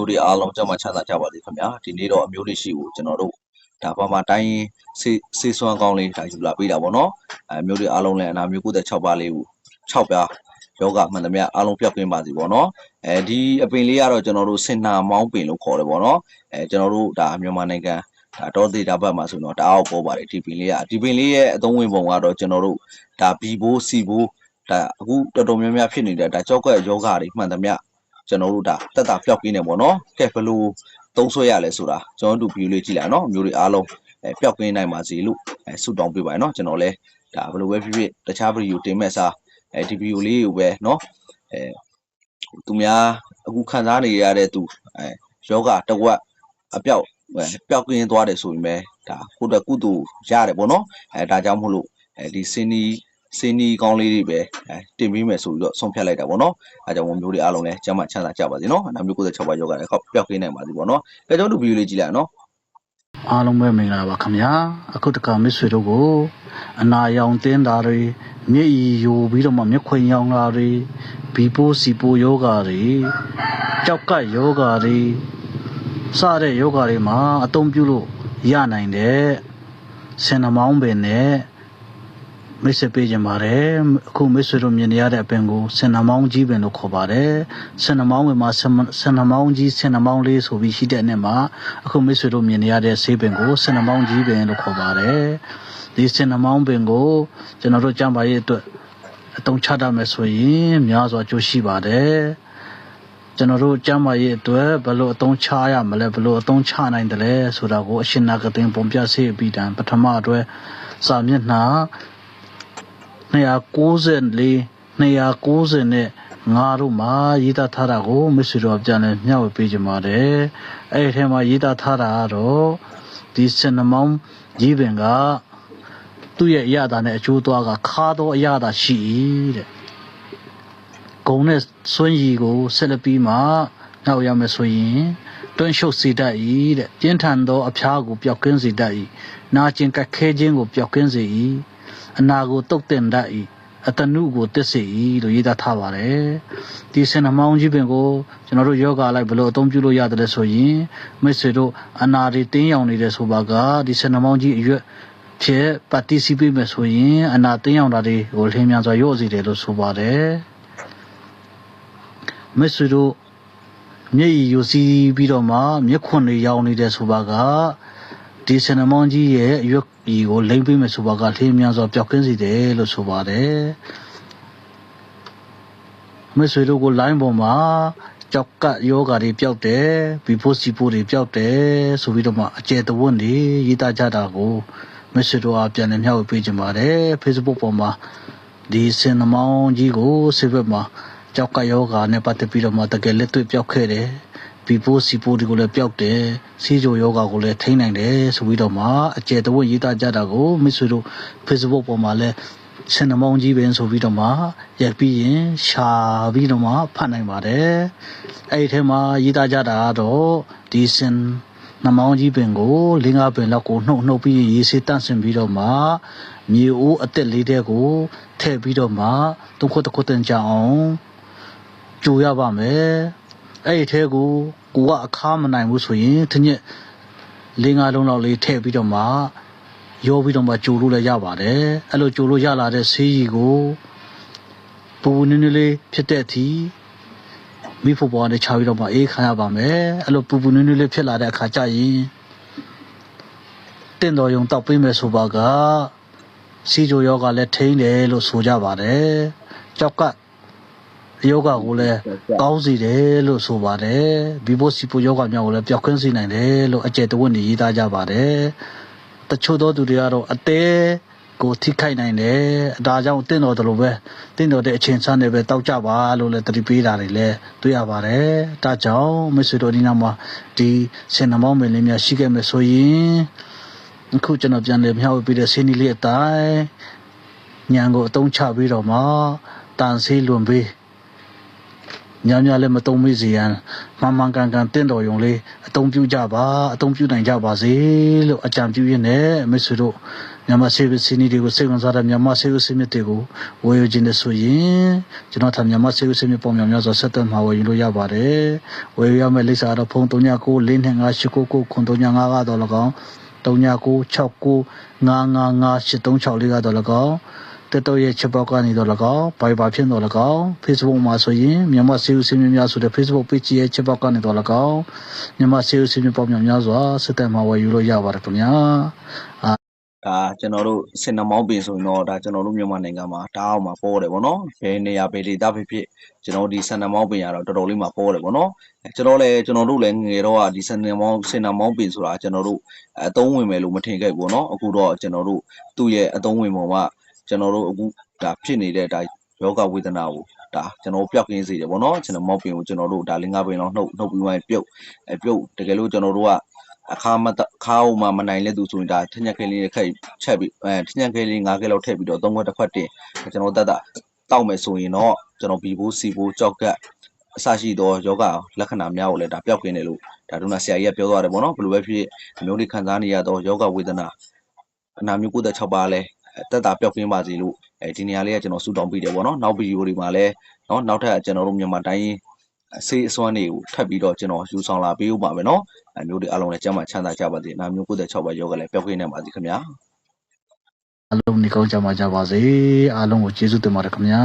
မျိုးတွေအားလုံးကြမှာချမ်းသာကြပါစေခင်ဗျာဒီနေ့တော့အမျိုးတွေရှိကိုကျွန်တော်တို့ဒါပါမှာတိုင်းစေးစေးစွမ်းကောင်းလေးဒါယူလာပေးတာပေါ့နော်အဲမျိုးတွေအားလုံးလည်းအနာမျိုး96ပါးလေးကို6ပြားယောဂမှန်သမျှအားလုံးပြောက်ကင်းပါစီပေါ့နော်အဲဒီအပင်လေးကတော့ကျွန်တော်တို့စင်နာမောင်းပင်လို့ခေါ်တယ်ပေါ့နော်အဲကျွန်တော်တို့ဒါမြန်မာနိုင်ငံဒါတော့ဒေတာဘတ်မှာဆိုတော့တအားပေါ်ပါတယ်ဒီပင်လေးကဒီပင်လေးရဲ့အသုံးဝင်ပုံကတော့ကျွန်တော်တို့ဒါဘီဘိုးစီဘိုးဒါအခုတော်တော်များများဖြစ်နေတဲ့ဒါကြောက်ကယောဂတွေမှန်သမျှ ကျွန်တော်တို့ဒါတက်တာပျောက်ကင်းနေပေါ့နော်ကဲဘယ်လိုသုံးဆွဲရလဲဆိုတာကျွန်တော်တို့ဗီဒီယိုလေးကြည့်လိုက်နော်မျိုးတွေအားလုံးအဲပျောက်ကင်းနိုင်ပါစေလို့အဲဆုတောင်းပေးပါရနော်ကျွန်တော်လည်းဒါဘယ်လိုပဲဖြစ်ဖြစ်တခြားဗီဒီယိုတင်မဲ့စားအဲဒီဗီဒီယိုလေးကိုပဲနော်အဲသူများအခုခံစားနေရတဲ့သူအဲယောဂတဝက်အပြောက်အဲပျောက်ကင်းသွားတယ်ဆိုရင်ပဲဒါကိုယ့်အတွက်ကုသိုလ်ရတယ်ပေါ့နော်အဲဒါကြောင့်မို့လို့အဲဒီစင်းနီး စင်းနီးကောင်းလေးတွေပဲအဲတင်ပေးမယ်ဆိုပြီးတော့ဆုံးဖြတ်လိုက်တာပေါ့နော်အဲကြောင့်မို့မျိုးတွေအားလုံးလည်းကျမ်းမာချမ်းသာကြပါစေနော်နောက်မျိုး96ပါးယောဂလည်းခောက်ပျောက်ကင်းနိုင်ပါစေပေါ့နော်အဲကျွန်တော်တို့ဗီဒီယိုလေးကြည့်လိုက်အောင်နော်အားလုံးပဲမင်္ဂလာပါခင်ဗျာအခုတခါမစ်ဆွေတို့ကိုအနာရောင်တင်းတာတွေမျက်ရည်ယိုပြီးတော့မှမျက်ခွင်ရောင်တာတွေဘီပိုးစီပိုးယောဂါတွေကြောက်ကပ်ယောဂါတွေစတဲ့ယောဂါတွေမှာအသုံးပြုလို့ရနိုင်တဲ့ဆင်နမောင်းပင်နဲ့ မိတ်ဆက်ပေးကြပါတယ်အခုမိတ်ဆွေတို့မြင်နေရတဲ့အပင်ကိုဆင်နမောင်းကြီးပင်လို့ခေါ်ပါတယ်ဆင်နမောင်းပင်မှာဆင်ဆင်နမောင်းကြီးဆင်နမောင်းလေးဆိုပြီးရှိတဲ့နေ့မှာအခုမိတ်ဆွေတို့မြင်နေရတဲ့ဆေးပင်ကိုဆင်နမောင်းကြီးပင်လို့ခေါ်ပါတယ်ဒီဆင်နမောင်းပင်ကိုကျွန်တော်တို့ကြံပါရဲ့အတွက်အတုံးချတတ်မယ်ဆိုရင်များစွာကြိုးရှိပါတယ်ကျွန်တော်တို့ကျမ်းမာရေးအတွက်ဘယ်လိုအသုံးချရမလဲဘယ်လိုအသုံးချနိုင်တယ်လဲဆိုတာကိုအရှင်နာဂသိန်းပုံပြစေအပြီးတံပထမအတွက်စာမျက်နှာ 294 290နဲ့ငါတို့မှာရေးသားထားတာကိုမစ္စတော်ပြန်လဲမျှဝေပေးကြပါတယ်အဲ့ဒီထဲမှာရေးသားထားတာကတော့ဒီစင်နမောင်းကြီးပင်ကသူ့ရဲ့အရသာနဲ့အကျိုးသွားကခါတော့အရသာရှိ၏တဲ့ဂုံနဲ့စွန့်ရည်ကိုဆက်လက်ပြီးမှနောက်ရမယ်ဆိုရင်တွန်းရှုပ်စေတတ်၏တဲ့ပြင်းထန်သောအဖျားကိုပျောက်ကင်းစေတတ်၏နာကျင်ကက်ခဲခြင်းကိုပျောက်ကင်းစေ၏ အနာကိုတုတ်တင်တတ်၏အတနုကိုတစ်စေ၏လို့ရေးသားထားပါတယ်ဒီစင်နှမောင်းကြီးပင်ကိုကျွန်တော်တို့ယောဂလိုက်ဘယ်လိုအသုံးပြုလို့ရတယ်လဲဆိုရင်မိတ်ဆွေတို့အနာတွေတင်းရောင်နေတယ်ဆိုပါကဒီစင်နှမောင်းကြီးအရွက်ဖြစ် participate မယ်ဆိုရင်အနာတင်းရောင်တာတွေကိုလင်းမြန်စွာရော့စေတယ်လို့ဆိုပါတယ်မက်ဆွေတို့မျက်ရည်ယိုစီးပြီးတော့မှမျက်ခွန်တွေရောင်နေတဲ့ဆိုပါက ဒီစနမောင်းကြီးရဲ့အရွက်ကြီးကိုလိမ့်ပေးမယ်ဆိုပါကလှင်းမြန်စွာပျောက်ကင်းစေတယ်လို့ဆိုပါတယ်မက်ဆွေတို့ကိုလိုင်းပေါ်မှာကြောက်ကပ်ယောဂါတွေပျောက်တယ်ဘီဖိုစီဖိုတွေပျောက်တယ်ဆိုပြီးတော့မှအကျယ်တဝတ်တွေရေးသားကြတာကိုမက်ဆွေတို့ကပြန်လည်မျှဝေပေးကြပါတယ် Facebook ပေါ်မှာဒီစင်နမောင်းကြီးကိုဆေးဘက်မှာကြောက်ကယောဂါနဲ့ပတ်သက်ပြီးတော့မှတကယ်လက်တွေ့ပျောက်ခဲ့တယ် ဘီပိုးစီပိုးတွေကိုလည်းပျောက်တယ်စီးကြိုယောဂါကိုလည်းထိန်းနိုင်တယ်ဆိုပြီးတော့မှအကျယ်တဝတ်ရေးသားကြတာကိုမစ်ဆွေတို့ Facebook ပေါ်မှာလည်းစင်နမောင်းကြီးပင်ဆိုပြီးတော့မှရိုက်ပြီးရင်ရှာပြီးတော့မှဖတ်နိုင်ပါတယ်အဲ့ဒီထဲမှာရေးသားကြတာကတော့ဒီစင်နမောင်းကြီးပင်ကိုလင်းကားပင်လောက်ကိုနှုတ်နှုတ်ပြီးရေးစေးတန့်စင်ပြီးတော့မှမြေအိုးအသက်လေးတဲ့ကိုထည့်ပြီးတော့မှသုံးခွတ်တစ်ခွတ်တန်ကြအောင်ကြိုရပါမယ် အဲ့ဒီထဲကိုကိုကအခါမနိုင်ဘူးဆိုရင်တညက်လေးငါးလုံးလောက်လေးထည့်ပြီးတော့မှရောပြီးတော့မှကြိုလို့လည်းရပါတယ်အဲ့လိုကြိုလို့ရလာတဲ့ဆေးကြီးကိုပူပူနည်းနည်းလေးဖြစ်တဲ့အထိမိဖို့ပေါ်နဲ့ခြာပြီးတော့မှအေးခံရပါမယ်အဲ့လိုပူပူနည်းနည်းလေးဖြစ်လာတဲ့အခါကျရင်တင့်တော်ယုံတောက်ပေးမယ်ဆိုပါကစီဂျိုယောဂလည်းထိန်းတယ်လို့ဆိုကြပါတယ်ကြောက်က ယောဂကိုလည်းကောင်းစေတယ်လို့ဆိုပါတယ်ဘီဘိုစီပူယောဂမြောက်ကိုလည်းပျောက်ကင်းစေနိုင်တယ်လို့အကျယ်တဝတ်နေရေးသားကြပါတယ်တချို့သောသူတွေကတော့အသေးကိုထိခိုက်နိုင်တယ်ဒါကြောင့်တင့်တော်တယ်လို့ပဲတင့်တော်တဲ့အချိန်ဆန်းနေပဲတောက်ကြပါလို့လည်းတတိပေးတာတွေလည်းတွေ့ရပါတယ်ဒါကြောင့်မဆွေတော်ဒီနာမှာဒီစင်နမောင်းမင်းလေးများရှိခဲ့မယ်ဆိုရင်အခုကျွန်တော်ပြန်လည်မျှဝေပေးတဲ့စင်းဒီလေးအတိုင်းညံကိုအတုံးချပြီးတော့မှတန်ဆေးလွန်ပေး များများလည်းမတုံ့မိစေရန်မှန်မှန်ကန်ကန်တင့်တော်ယုံလေးအတုံးပြုကြပါအတုံးပြုနိုင်ကြပါစေလို့အကြံပြုရင်းနဲ့မိတ်ဆွေတို့မြန်မာဆေးဝစီနီတွေကိုစိတ်ဝင်စားတဲ့မြန်မာဆေးဝစီမြစ်တွေကိုဝယ်ယူခြင်းနဲ့ဆိုရင်ကျွန်တော်ထမြန်မာဆေးဝစီမြစ်ပုံများများစွာဆက်သွယ်မှာဝယ်ယူလို့ရပါတယ်ဝယ်ယူရမယ့်လိပ်စာတော့ဖုန်း3994 425 8995ကတော့၎င်း399695558364ကတော့၎င်း တက်တော့ရဲ့ချက်ပေါက်ကနေတော့၎င်းဘိုင်ဘာဖြစ်တော့၎င်း Facebook မှာဆိုရင်မြန်မာစေဦးစင်းများဆိုတဲ့ Facebook page ရဲ့ချက်ပေါက်ကနေတော့၎င်းမြန်မာစေဦးစင်းများပေါင်းများများစွာစစ်တပ်မှာဝယ်ယူလို့ရပါတယ်ခင်ဗျာဒါကျွန်တော်တို့စင်နမောင်းပင်ဆိုရင်တော့ဒါကျွန်တော်တို့မြန်မာနိုင်ငံမှာတားအောင်မှာပေါ်တယ်ဗောနော်ဘယ်နေရာဘယ်ဒေသဖြစ်ဖြစ်ကျွန်တော်တို့ဒီစင်နမောင်းပင်ကတော့တော်တော်လေးမှာပေါ်တယ်ဗောနော်အဲကျွန်တော်လည်းကျွန်တော်တို့လည်းငယ်ငယ်တော့ကဒီစင်နမောင်းစင်နမောင်းပင်ဆိုတာကျွန်တော်တို့အသုံးဝင်မယ်လို့မထင်ခဲ့ဘူးဗောနော်အခုတော့ကျွန်တော်တို့သူ့ရဲ့အသုံးဝင်ပုံက ကျွန်တော်တို့အခုဒါဖြစ်နေတဲ့ဒါယောဂဝေဒနာကိုဒါကျွန်တော်တို့ပျောက်ကင်းစေတယ်ဗောနော်ကျွန်တော်မောက်ပင်ကိုကျွန်တော်တို့ဒါလင်္ကာပင်တော့နှုတ်နှုတ်ပြီးမှပြုတ်အဲပြုတ်တကယ်လို့ကျွန်တော်တို့ကအခါမတခါအောင်မှမနိုင်လဲသူဆိုရင်ဒါထညက်ခဲလေးတစ်ခက်ချက်ပြီးအဲထညက်ခဲလေး၅ခဲလောက်ထည့်ပြီးတော့သုံးခွက်တစ်ခွက်တင်ကျွန်တော်တတ်တာတောက်မယ်ဆိုရင်တော့ကျွန်တော်ဘီဘိုးစီဘိုးကြောက်ကက်အစရှိသောယောဂလက္ခဏာများကိုလည်းဒါပျောက်ကင်းတယ်လို့ဒါတို့နာဆရာကြီးကပြောသွားတယ်ပေါ့နော်ဘယ်လိုပဲဖြစ်ဖြစ်အမျိုးလေးခံစားနေရသောယောဂဝေဒနာအနာမျိုး96ပါးလဲ တက်တာပျောက်ကင်းပါစေလို့အဲဒီနေရာလေးကကျွန်တော်ဆူတောင်းပေးတယ်ပေါ့နော်နောက်ဗီဒီယိုတွေမှာလည်းနော်နောက်ထပ်ကျွန်တော်တို့မြန်မာတိုင်းဆေးအစွမ်းတွေကိုထပ်ပြီးတော့ကျွန်တော်ယူဆောင်လာပေးဦးပါမယ်နော်အမျိုးတွေအားလုံးလည်းကျမ်းမာချမ်းသာကြပါစေအနာမျိုး96ပါးယောဂလည်းပျောက်ကင်းနေပါစေခင်ဗျာအလုံးနေကောင်းကြမှာကြပါစေအားလုံးကိုကျေးဇူးတင်ပါတယ်ခင်ဗျာ